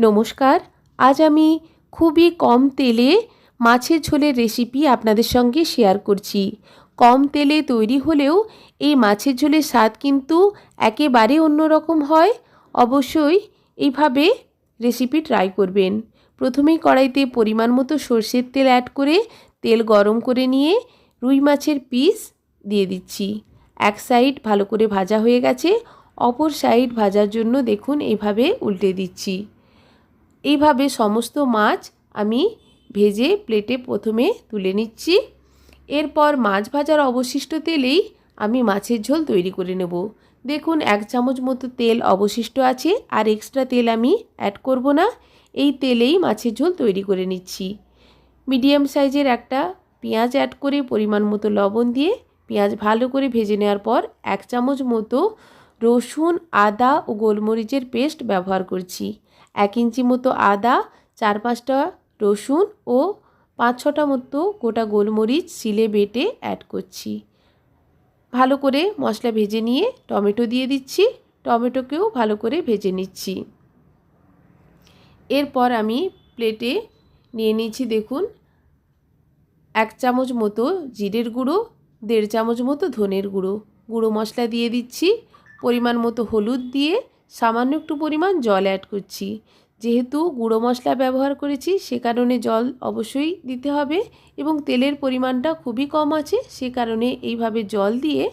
নমস্কার। আজ আমি খুবই কম তেলে মাছের ঝোলের রেসিপি আপনাদের সঙ্গে শেয়ার করছি। কম তেলে তৈরি হলেও এই মাছের ঝোলের স্বাদ কিন্তু একেবারে অন্যরকম হয়। অবশ্যই এইভাবে রেসিপি ট্রাই করবেন। প্রথমেই কড়াইতে পরিমাণ মতো সর্ষের তেল অ্যাড করে তেল গরম করে নিয়ে রুই মাছের পিস দিয়ে দিচ্ছি। এক সাইড ভালো করে ভাজা হয়ে গেছে। অপর সাইড ভাজার জন্য দেখুন এইভাবে উল্টে দিচ্ছি। এইভাবে সমস্ত মাছ আমি ভেজে প্লেটে প্রথমে তুলে নিচ্ছি। এরপর মাছ ভাজার অবশিষ্ট তেলেই আমি মাছের ঝোল তৈরি করে নেব। দেখুন, এক চামচ মতো তেল অবশিষ্ট আছে, আর এক্সট্রা তেল আমি অ্যাড করব না। এই তেলেই মাছের ঝোল তৈরি করে নিচ্ছি। মিডিয়াম সাইজের একটা পেঁয়াজ অ্যাড করে পরিমাণ মতো লবণ দিয়ে পেঁয়াজ ভালো করে ভেজে নেওয়ার পর এক চামচ মতো রসুন, আদা ও গোলমরিচের পেস্ট ব্যবহার করছি। এক ইঞ্চি মতো আদা, চার পাঁচটা রসুন ও পাঁচ ছটা মতো গোটা গোলমরিচ শিলে বেটে অ্যাড করছি। ভালো করে মশলা ভেজে নিয়ে টমেটো দিয়ে দিচ্ছি। টমেটোকেও ভালো করে ভেজে নিচ্ছি। এরপর আমি প্লেটে নিয়ে নিচ্ছি দেখুন, এক চামচ মতো জিরের গুঁড়ো, দেড় চামচ মতো ধনের গুঁড়ো। গুঁড়ো মশলা দিয়ে দিচ্ছি। পরিমাণ মতো হলুদ দিয়ে সামান্য একটু পরিমাণ জল অ্যাড করছি। যেহেতু গুঁড়ো মশলা ব্যবহার করেছি, সে কারণে জল অবশ্যই দিতে হবে এবং তেলের পরিমাণটা খুবই কম আছে, সে কারণে এইভাবে জল দিয়ে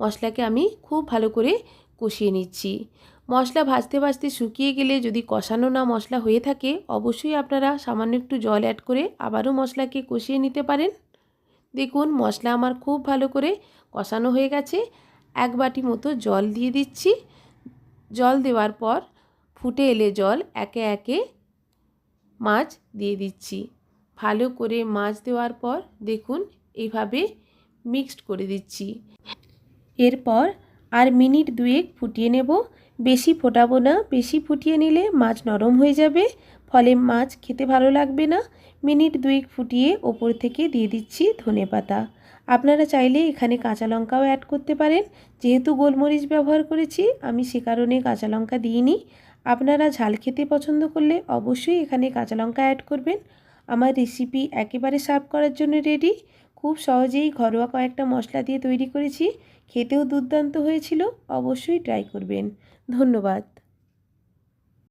মশলাকে আমি খুব ভালো করে কষিয়ে নিচ্ছি। মশলা ভাজতে ভাজতে শুকিয়ে গেলে যদি কষানো না মশলা হয়ে থাকে, অবশ্যই আপনারা সামান্য একটু জল অ্যাড করে আবারও মশলাকে কষিয়ে নিতে পারেন। দেখুন, মশলা আমার খুব ভালো করে কষানো হয়ে গেছে। এক বাটি মতো জল দিয়ে দিচ্ছি। জল দেওয়ার পর ফুটে এলে জল একে একে মাছ দিয়ে দিচ্ছি। ভালো করে মাছ দেওয়ার পর দেখুন এইভাবে মিক্সড করে দিচ্ছি। এরপর আর মিনিট দুয়েক ফুটিয়ে নেব। বেশি ফোটাবো না, বেশি ফুটিয়ে নিলে মাছ নরম হয়ে যাবে, ফলে মাছ খেতে ভালো লাগবে না। মিনিট দুয়েক ফুটিয়ে ওপর থেকে দিয়ে দিচ্ছি ধনে পাতা আপনারা চাইলে এখানে কাঁচা লঙ্কাও অ্যাড করতে পারেন। যেহেতু গোলমরিচ ব্যবহার করেছি, আমি সে কারণে কাঁচা লঙ্কা দিইনি। আপনারা ঝাল খেতে পছন্দ করলে অবশ্যই এখানে কাঁচা লঙ্কা অ্যাড করবেন। আমার রেসিপি একেবারে সার্ভ করার জন্য রেডি খুব সহজেই ঘরোয়া কয়েকটা মশলা দিয়ে তৈরি করেছি। খেতেও দুর্দান্ত হয়েছিল, অবশ্যই ট্রাই করবেন। ধন্যবাদ।